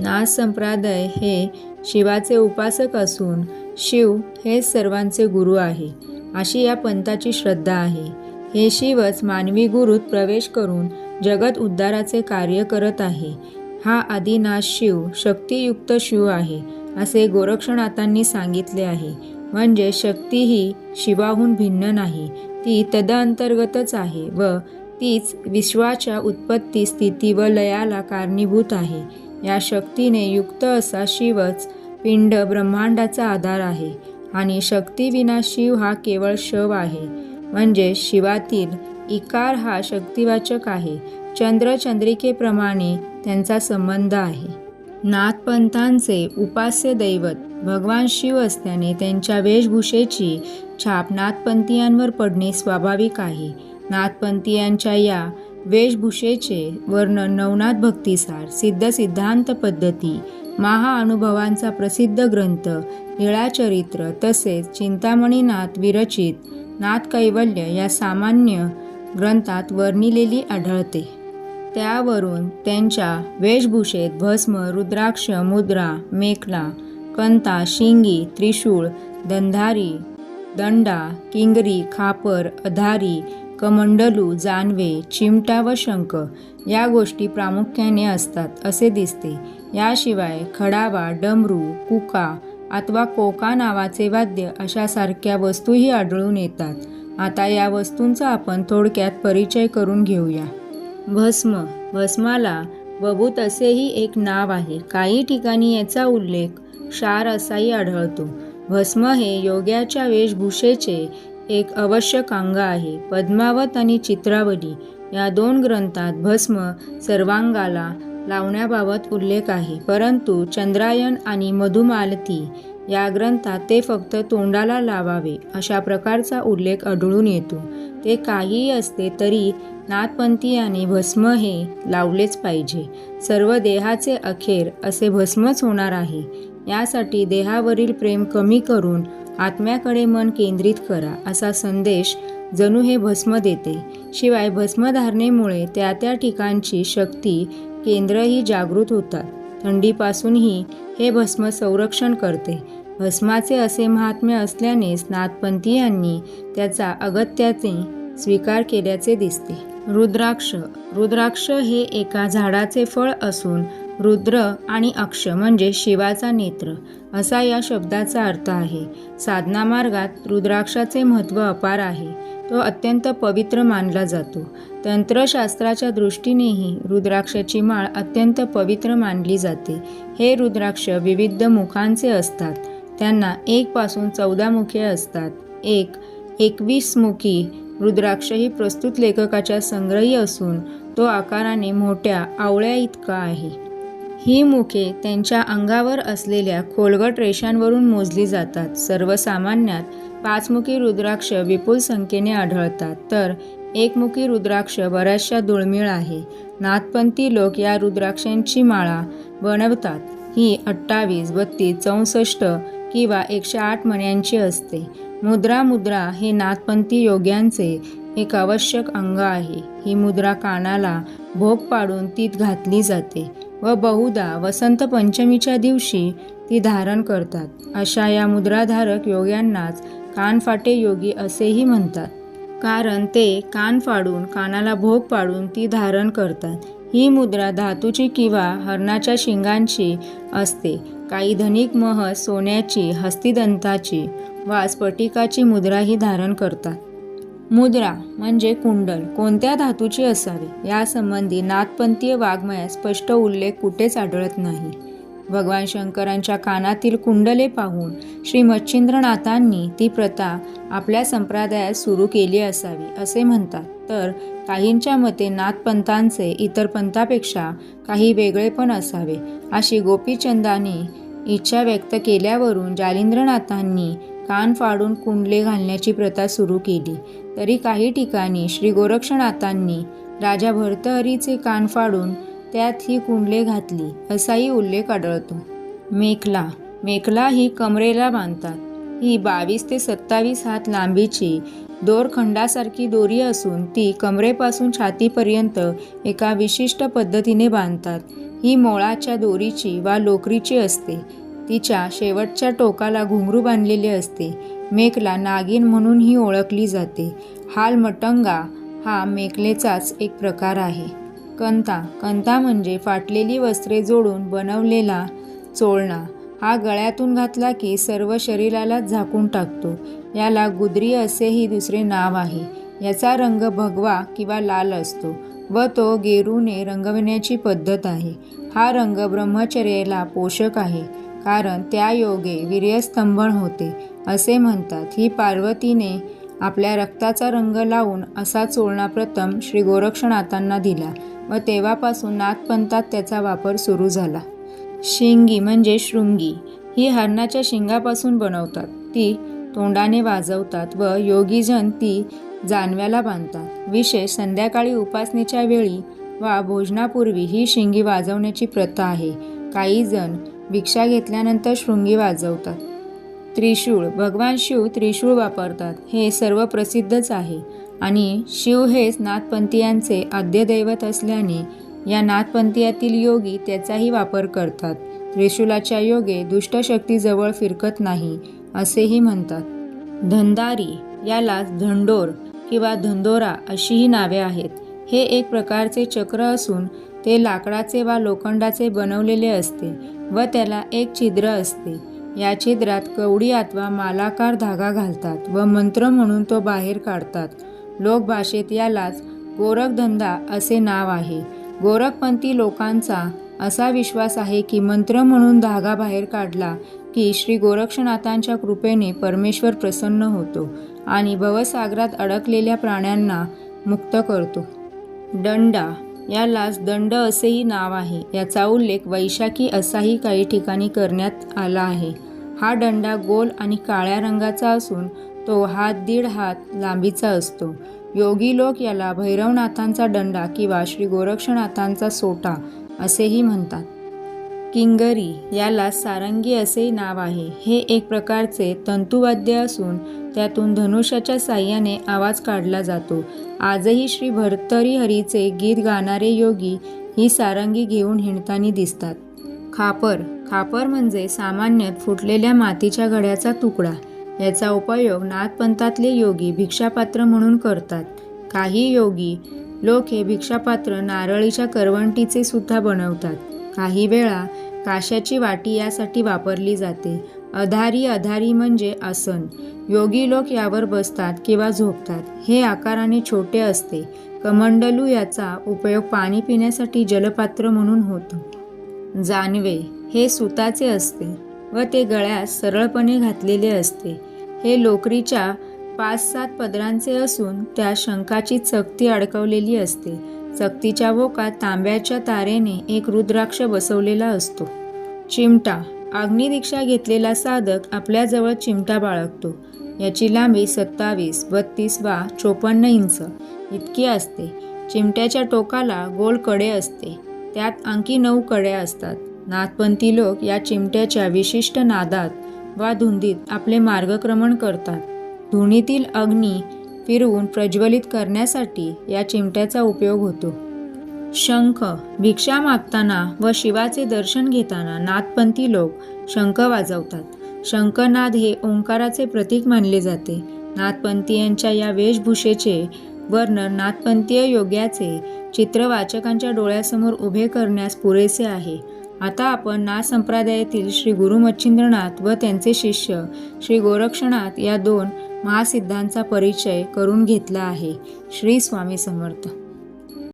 नाथ संप्रदाय हे शिवाचे उपासक असून शिव हे सर्वांचे गुरु आहे. अशी या पंथाची श्रद्धा आहे. हे शिवच मानवी गुरुत प्रवेश करून जगत उद्धाराचे कार्य करत आहे. हा आदिनाथ शिव शक्तियुक्त शिव आहे असे गोरक्षनाथांनी सांगितले आहे. म्हणजे शक्ती ही शिवाहून भिन्न नाही ती तदअंतर्गतच आहे व तीच विश्वाच्या उत्पत्ती स्थिती व लयाला कारणीभूत आहे. या शक्तीने युक्त असा शिवच पिंड ब्रह्मांडाचा आधार आहे आणि शक्तीविना शिव हा केवळ शव आहे. म्हणजे शिवातील इकार हा शक्तिवाचक आहे. चंद्रचंद्रिकेप्रमाणे त्यांचा संबंध आहे. नाथपंथांचे उपास्य दैवत भगवान शिव असल्याने त्यांच्या वेशभूषेची छाप नाथपंथीयांवर पडणे स्वाभाविक आहे. नाथपंथीयांच्या या वेशभूषेचे वर्णन नवनाथ भक्तिसार सिद्ध सिद्धांत पद्धती महाअनुभवांचा प्रसिद्ध ग्रंथ निळाचरित्र तसेच चिंतामणीनाथ विरचित नाथ कैवल्य या सामान्य ग्रंथात वर्णिलेली आढळते. त्यावरून त्यांच्या वेशभूषेत भस्म रुद्राक्ष मुद्रा मेखला कंता शिंगी त्रिशूळ दंधारी दंडा किंगरी खापर अधारी कमंडलू जानवे चिमटा व शंख या गोष्टी प्रामुख्याने असतात असे दिसते. याशिवाय खडावा डमरू कुका अथवा कोका नावाचे वाद्य अशा सारख्या वस्तूही आढळून येतात. आता या वस्तूंचा आपण थोडक्यात परिचय करून घेऊया. भस्म. भस्माला बबूत असेही एक नाव आहे. काही ठिकाणी याचा उल्लेख क्षार असाही आढळतो. भस्म हे योग्याच्या वेशभूषेचे एक आवश्यक अंग आहे. पद्मावत आणि चित्रावली या दोन ग्रंथात भस्म सर्वांगाला लावण्याबाबत उल्लेख आहे. परंतु चंद्रायन आणि मधुमालती या ग्रंथात ते फक्त तोंडाला लावावे अशा प्रकारचा उल्लेख आढळून येतो. ते काहीही असते तरी नाथपंथीयाने भस्म हे लावलेच पाहिजे. सर्व देहाचे अखेर असे भस्मच होणार आहे. यासाठी देहावरील प्रेम कमी करून आत्म्याकडे मन केंद्रित करा असा संदेश जणू हे भस्म देते. शिवाय भस्मधारणेमुळे त्या त्या ठिकाणची शक्ती केंद्रही जागृत होतात. थंडीपासूनही हे भस्म संरक्षण करते. भस्माचे असे महात्म्य असल्याने स्नातपंथीयांनी त्याचा अगत्याचे स्वीकार केल्याचे दिसते. रुद्राक्ष रुद्राक्ष हे एका झाडाचे फळ असून रुद्र आणि अक्ष म्हणजे शिवाचा नेत्र असा या शब्दाचा अर्थ आहे. साधना मार्गात रुद्राक्षाचे महत्त्व अपार आहे. तो अत्यंत पवित्र मानला जातो. तंत्रशास्त्राच्या दृष्टीनेही रुद्राक्षाची माळ अत्यंत पवित्र मानली जाते. हे रुद्राक्ष विविध मुखांचे असतात. त्यांना एकपासून चौदा मुखे असतात. एक एकवीस मुखी रुद्राक्ष ही प्रस्तुत लेखकाच्या संग्रही असून तो आकाराने मोठ्या आवळ्या इतका आहे. ही मुखे त्यांच्या अंगावर असलेल्या खोलगट रेषांवरून मोजली जातात. सर्वसामान्यात पाचमुखी रुद्राक्ष विपुल संख्येने आढळतात. तर एकमुखी रुद्राक्ष बऱ्याचशा दुर्मिळ आहे. नाथपंथी लोक या रुद्राक्षांची माळा बनवतात. ही अठ्ठावीस बत्तीस चौसष्ट किंवा एकशे आठ मण्यांची असते. मुद्रा मुद्रा हे नाथपंथी योग्यांचे एक आवश्यक अंग आहे. ही मुद्रा कानाला भोग पाडून तीत घातली जाते. व बहुधा वसंत पंचमीच्या दिवशी ती धारण करतात. अशा या मुद्राधारक योग्यांनाच कानफाटे योगी असेही म्हणतात. कारण ते कान फाडून कानाला भोग पाडून ती धारण करतात. ही मुद्रा धातूची किंवा हरणाच्या शिंगांची असते. काही धनिक मह सोन्याची हस्तिदंताची वा स्फटिकाची मुद्राही धारण करतात. मुद्रा म्हणजे कुंडल कोणत्या धातूची असावी यासंबंधी नाथपंथीय वाङ्मयात स्पष्ट उल्लेख कुठेच आढळत नाही. भगवान शंकरांच्या कानातील कुंडले पाहून श्री मच्छिंद्रनाथांनी ती प्रथा आपल्या संप्रदायात सुरू केली असावी असे म्हणतात. तर काहींच्या मते नाथपंथांचे इतर पंथापेक्षा काही वेगळेपण असावे अशी गोपीचंदाने इच्छा व्यक्त केल्यावरून जालिंद्रनाथांनी कान फाडून कुंडले घालण्याची प्रथा सुरू केली. तरी काही ठिकाणी श्री गोरक्षनाथांनी राजा भर्तहरीचे कान फाडून त्यात ही कुंडले घातली असाही उल्लेख आढळतो. मेखला. मेखला ही कमरेला बांधतात. ही बावीस ते सत्तावीस हात लांबीची दोरखंडासारखी दोरी असून ती कमरेपासून छातीपर्यंत एका विशिष्ट पद्धतीने बांधतात. ही मोळाच्या दोरीची वा लोकरीची असते. तिच्या शेवटच्या टोकाला घुंगरू बांधलेले असते. मेकला नागिन म्हणून ही ओळखली जाते. हाल मटंगा हा मेकलेचाच एक प्रकार आहे. कंता कंता म्हणजे फाटलेली वस्त्रे जोडून बनवलेला चोळणा. हा गळ्यातून घातला की सर्व शरीराला झाकून टाकतो. याला गुदरी असेही दुसरे नाव आहे. याचा रंग भगवा किंवा लाल असतो व तो गेरूने रंगविण्याची पद्धत आहे. हा रंग ब्रह्मचर्याला पोषक आहे. कारण त्या योगे वीर्यस्तंभन होते असे म्हणतात. ही पार्वतीने आपल्या रक्ताचा रंग लावून असा चोळणा प्रथम श्री गोरक्षनाथांना दिला व तेव्हापासून नाथपंथात त्याचा वापर सुरू झाला. शिंगी म्हणजे शृंगी. ही हरणाच्या शिंगापासून बनवतात. ती तोंडाने वाजवतात व योगीजन ती जानव्याला बांधतात. विशेष संध्याकाळी उपासनेच्या वेळी वा भोजनापूर्वी ही शिंगी वाजवण्याची प्रथा आहे. काही जण भिक्षा घेतल्यानंतर शृंगी वाजवतात. त्रिशूळ भगवान शिव त्रिशूळ वापरतात. हे सर्व प्रसिद्धच आहे. आणि शिव हेच नाथपंथीयांचे आद्यदैवत असल्याने या नाथपंथीयातील योगी त्याचाही वापर करतात. त्रिशूलाच्या योगे दुष्टशक्ती जवळ फिरकत नाही असेही म्हणतात. धंदारी याला धंडोर किंवा धंदोरा अशीही नावे आहेत. हे एक प्रकारचे चक्र असून ते लाकडाचे वा लोखंडाचे बनवलेले असते व त्याला एक छिद्र असते. या छिद्रात कवडी अथवा मालाकार धागा घालतात व मंत्र म्हणून तो बाहेर काढतात. लोकभाषेत यालाच गोरखधंदा असे नाव आहे. गोरखपंथी लोकांचा असा विश्वास आहे की मंत्र म्हणून धागा बाहेर काढला की श्री गोरक्षनाथांच्या कृपेने परमेश्वर प्रसन्न होतो आणि भवसागरात अडकलेल्या प्राण्यांना मुक्त करतो. दंडा यालाच दंड असेही नाव आहे. याचा उल्लेख वैशाखी असाही काही ठिकाणी करण्यात आला आहे. हा दंडा गोल आणि काळ्या रंगाचा असून तो हात दीड हात लांबीचा असतो. योगी लोक याला भैरवनाथांचा दंडा किंवा श्री गोरक्षनाथांचा सोटा असेही म्हणतात. किंगरी याला सारंगी असेही नाव आहे. हे एक प्रकारचे तंतुवाद्य असून त्यातून धनुष्याच्या साह्याने आवाज काढला जातो. आजही श्री भरतरी हरीचे गीत गाणारे योगी ही सारंगी घेऊन हिंडतानी दिसतात. खापर खापर म्हणजे सामान्यतः फुटलेल्या मातीच्या घड्याचा तुकडा. याचा उपयोग नाथपंथातले योगी भिक्षापात्र म्हणून करतात. काही योगी लोक हे भिक्षापात्र नारळीच्या करवंटीचे सुद्धा बनवतात. काही वेळा काशाची वाटी यासाठी वापरली जाते. अधारी अधारी म्हणजे आसन. योगी लोक यावर बसतात किंवा झोपतात. हे आकाराने छोटे असते. कमंडलू याचा उपयोग पाणी पिण्यासाठी जलपात्र म्हणून होतो. जानवे हे सुताचे असते व ते गळ्यास सरळपणे घातलेले असते. हे लोकरीच्या पाच सात पदरांचे असून त्या शंखाची चकती अडकवलेली असते. चकतीच्या वोकात तांब्याच्या तारेने एक रुद्राक्ष बसवलेला असतो. चिमटा अग्निदीक्षा घेतलेला साधक आपल्याजवळ चिमटा बाळगतो. याची लांबी सत्तावीस बत्तीस वा चोपन्न इंच. इतकी असते. चिमट्याच्या टोकाला गोलकडे असते. त्यात आणखी नऊ कड्या असतात. नाथपंथी लोक या चिमट्याच्या विशिष्ट नादात वा धुंदीत आपले मार्गक्रमण करतात. धुणीतील अग्नी फिरवून प्रज्वलित करण्यासाठी या चिमट्याचा उपयोग होतो. शंख भिक्षा मागताना व शिवाचे दर्शन घेताना नाथपंथी लोक शंख वाजवतात. शंखनाद हे ओंकाराचे प्रतीक मानले जाते. नाथपंथीयांच्या या वेशभूषेचे वर्णन नाथपंथीय योग्याचे चित्र वाचकांच्या डोळ्यासमोर उभे करण्यास पुरेसे आहे. आता आपण नाथ संप्रदायातील श्री गुरु मच्छिंद्रनाथ व त्यांचे शिष्य श्री गोरक्षनाथ या दोन महासिद्धांचा परिचय करून घेतला आहे. श्री स्वामी समर्थ.